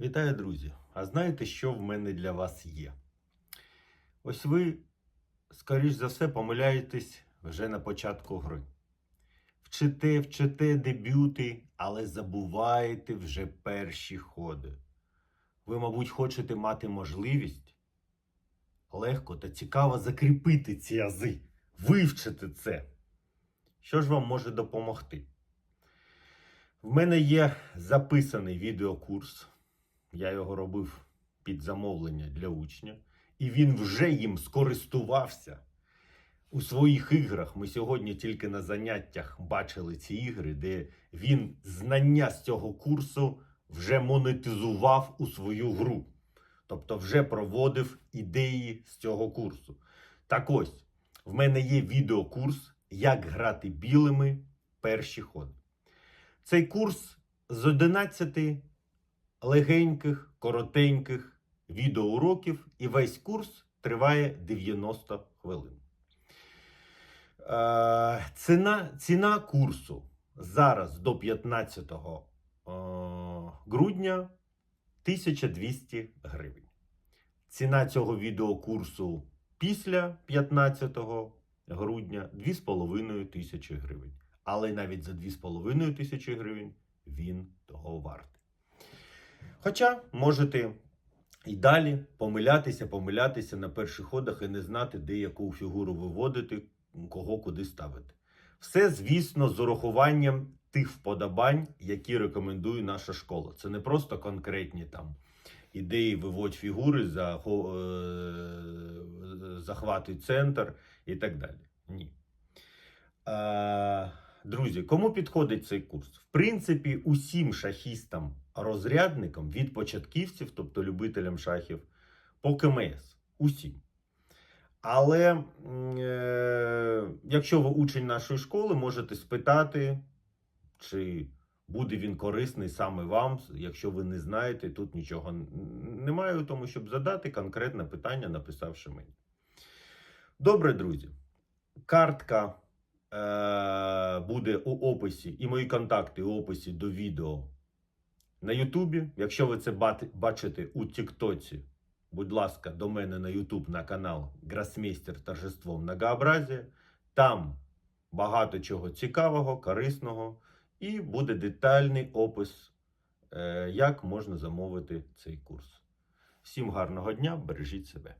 Вітаю, друзі! А знаєте, що в мене для вас є? Ось ви, скоріш за все, помиляєтесь вже на початку гри. Вчите, вчите дебюти, але забуваєте вже перші ходи. Ви, мабуть, хочете мати можливість легко та цікаво закріпити ці ази, вивчити це. Що ж вам може допомогти? В мене є записаний відеокурс. Я його робив під замовлення для учня, і він вже їм скористувався. У своїх іграх ми сьогодні тільки на заняттях бачили ці ігри, де він знання з цього курсу вже монетизував у свою гру. Тобто вже проводив ідеї з цього курсу. Так ось, в мене є відеокурс, як грати білими перші ходи. Цей курс з 11 легеньких, коротеньких відеоуроків, і весь курс триває 90 хвилин. Е, ціна, ціна курсу зараз до 15 е, грудня 1200 гривень. Ціна цього відеокурсу після 15 грудня 2,5 тисячі гривень. Але навіть за 2,5 тисячі гривень він того вартий. Хоча можете і далі помилятися, помилятися на перших ходах і не знати, де яку фігуру виводити, кого куди ставити. Все, звісно, з урахуванням тих вподобань, які рекомендує наша школа. Це не просто конкретні там ідеї виводь фігури, е, захватуй центр і так далі. Ні. Друзі, кому підходить цей курс? В принципі, усім шахістам, розрядникам від початківців, тобто любителям шахів, по КМС. Усім. Але е, якщо ви учень нашої школи, можете спитати, чи буде він корисний саме вам, якщо ви не знаєте, тут нічого немає у тому, щоб задати конкретне питання, написавши мені. Добре, друзі. Картка буде у описі, і мої контакти у описі до відео на Ютубі. Якщо ви це бачите у Тіктоці, будь ласка, до мене на Ютуб на канал Гросмейстер Торжество Многообразія. Там багато чого цікавого, корисного, і буде детальний опис, е, як можна замовити цей курс. Всім гарного дня, бережіть себе.